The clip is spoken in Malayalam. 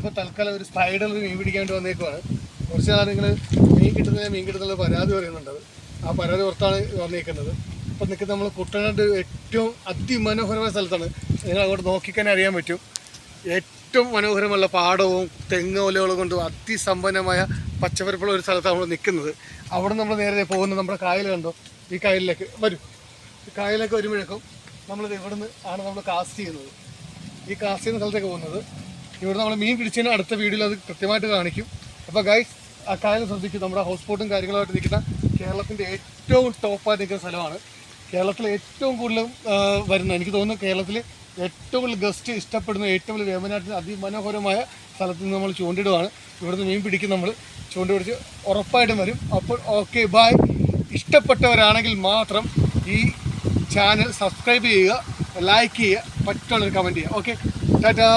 നമ്മളിപ്പോൾ തൽക്കാലം ഒരു സ്പൈഡർ മീൻ പിടിക്കാൻ വേണ്ടി വന്നേക്കുവാണ്. കുറച്ച് നാൾ നിങ്ങൾ മീൻ കിട്ടുന്നില്ല മീൻ കിട്ടുന്നുള്ള പരാതി പറയുന്നുണ്ട്. ആ പരാതി പുറത്താണ് വന്നേക്കുന്നത്. അപ്പോൾ നിൽക്കുന്നത് നമ്മൾ കുട്ടനാട് ഏറ്റവും അതിമനോഹരമായ സ്ഥലത്താണ്. നിങ്ങൾ അങ്ങോട്ട് നോക്കിക്കാൻ അറിയാൻ പറ്റും. ഏറ്റവും മനോഹരമുള്ള പാടവും തെങ്ങ് കൊണ്ടും അതിസമ്പന്നമായ പച്ചപ്പരപ്പുള്ള ഒരു സ്ഥലത്താണ് നമ്മൾ നിൽക്കുന്നത് അവിടെ നമ്മൾ നേരെ പോകുന്നത് നമ്മുടെ കായൽ കണ്ടോ? ഈ കായലിലേക്ക്. വരും. ഈ കായലിലേക്ക് വരുമ്പോഴേക്കും നമ്മളിത് ഇവിടെ നിന്ന് ആണ് നമ്മൾ കാസ്റ്റ് ചെയ്യുന്നത്. ഈ കാസ്റ്റ് ചെയ്യുന്ന സ്ഥലത്തേക്ക് പോകുന്നത്. ഇവിടെ നമ്മൾ മീൻ പിടിച്ചതിന് അടുത്ത വീഡിയോയിൽ അത് കൃത്യമായിട്ട് കാണിക്കും. അപ്പോൾ ഗൈസ് ആ കായൽ ശ്രദ്ധിക്കും. നമ്മുടെ ഹൗസ് ബോട്ടും കാര്യങ്ങളുമായിട്ട് നിൽക്കുന്ന കേരളത്തിന്റെ ഏറ്റവും ടോപ്പായിട്ട് നിൽക്കുന്ന സ്ഥലമാണ്. കേരളത്തിൽ ഏറ്റവും കൂടുതൽ വരുന്ന എനിക്ക് തോന്നുന്നു കേരളത്തിൽ ഏറ്റവും കൂടുതൽ ഗസ്റ്റ് ഇഷ്ടപ്പെടുന്ന ഏറ്റവും കൂടുതൽ വേമനാട്ടിൽ അതിമനോഹരമായ സ്ഥലത്ത് നിന്ന് നമ്മൾ ചൂണ്ടിടുവാണ്. ഇവിടുന്ന് മീൻ പിടിക്കും നമ്മൾ ചൂണ്ടി പിടിച്ച് ഉറപ്പായിട്ടും വരും. അപ്പോൾ ഓക്കെ ബായ് ഇഷ്ടപ്പെട്ടവരാണെങ്കിൽ മാത്രം ഈ ചാനൽ സബ്സ്ക്രൈബ് ചെയ്യുക ലൈക്ക് ചെയ്യുക പറ്റുള്ളൊരു കമന്റ് ചെയ്യുക. Okay tata